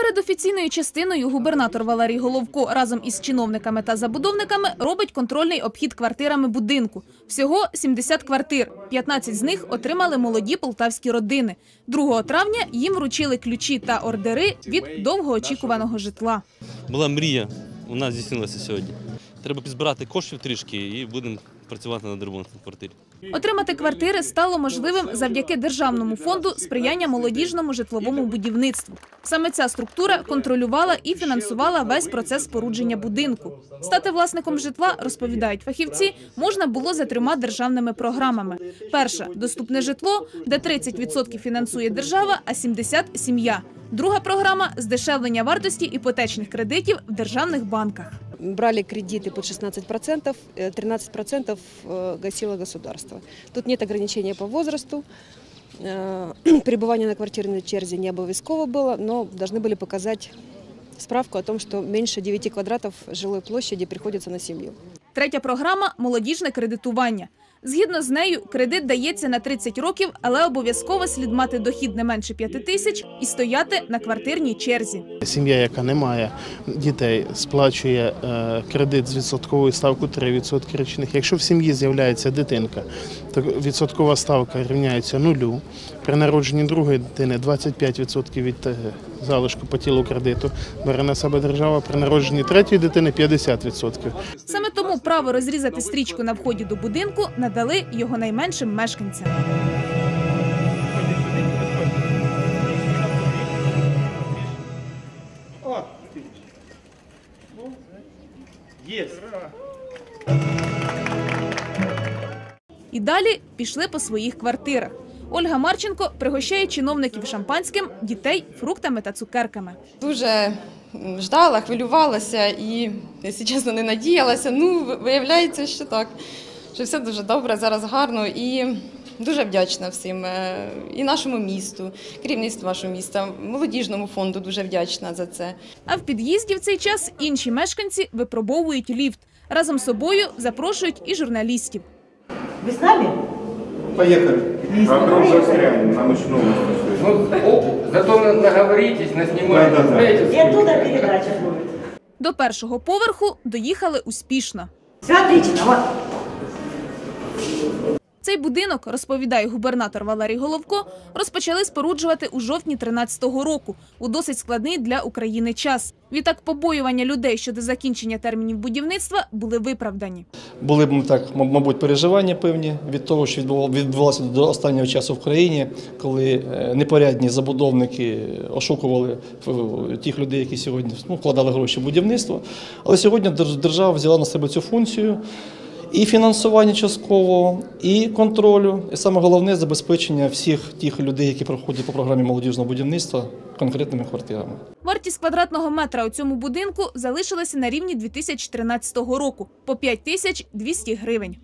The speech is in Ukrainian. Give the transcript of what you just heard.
Перед офіційною частиною губернатор Валерій Головко разом із чиновниками та забудовниками робить контрольний обхід квартирами будинку. Всього 70 квартир. 15 з них отримали молоді полтавські родини. 2 травня їм вручили ключі та ордери від довгоочікуваного житла. була мрія, вона здійснилася сьогодні. Треба підзбирати коштів трішки і будемо працювати над ремонтом квартир. Отримати квартири стало можливим завдяки державному фонду сприяння молодіжному житловому будівництву. Саме ця структура контролювала і фінансувала весь процес спорудження будинку. Стати власником житла, розповідають фахівці, можна було за трьома державними програмами. Перша доступне житло, де 30% фінансує держава, а 70% – сім'я. Друга програма здешевлення вартості іпотечних кредитів в державних банках брали кредиты под 16%, э, 13% э, гасило государство. Тут нет ограничения по возрасту. Э, Пребывание на квартирной черзе не обовязково было, но должны были показать справку о том, что меньше 9 квадратов жилой площади приходится на семью. Третя програма молодіжне кредитування. Згідно з нею, кредит дається на 30 років, але обов'язково слід мати дохід не менше 5 тисяч і стояти на квартирній черзі. Сім'я, яка не має дітей, сплачує е, кредит з відсотковою ставкою 3% річних. Якщо в сім'ї з'являється дитинка, то відсоткова ставка рівняється нулю. При народженні другої дитини 25% від е, залишку по тілу кредиту бере на себе держава. При народженні третьої дитини 50%. Тому право розрізати стрічку на вході до будинку надали його найменшим мешканцям. І далі пішли по своїх квартирах. Ольга Марченко пригощає чиновників шампанським, дітей фруктами та цукерками. Дуже ждала, хвилювалася і, якщо чесно, не надіялася. Ну, виявляється, що так, що все дуже добре, зараз гарно і дуже вдячна всім е, і нашому місту, керівництву нашого міста, молодіжному фонду дуже вдячна за це. А в під'їзді в цей час інші мешканці випробовують ліфт. Разом з собою запрошують і журналістів. Вы с нами? Поехали. А вдруг застрянем, нам еще Ну, о, зато на- наговоритесь, наснимаете. Да-да-да. Знаете, И оттуда передача будет. До першого поверху доїхали успішно. Все отлично, вот. Цей будинок, розповідає губернатор Валерій Головко, розпочали споруджувати у жовтні 13-го року у досить складний для України час. Відтак побоювання людей щодо закінчення термінів будівництва були виправдані. Були б так, мабуть, переживання певні від того, що відбувало- відбувалося до останнього часу в країні, коли е, непорядні забудовники ошукували е, тих людей, які сьогодні ну, вкладали гроші в будівництво. Але сьогодні держ- держава взяла на себе цю функцію. І фінансування часткового, і контролю, і саме головне забезпечення всіх тих людей, які проходять по програмі молодіжного будівництва конкретними квартирами. Вартість квадратного метра у цьому будинку залишилася на рівні 2013 року по 5200 гривень.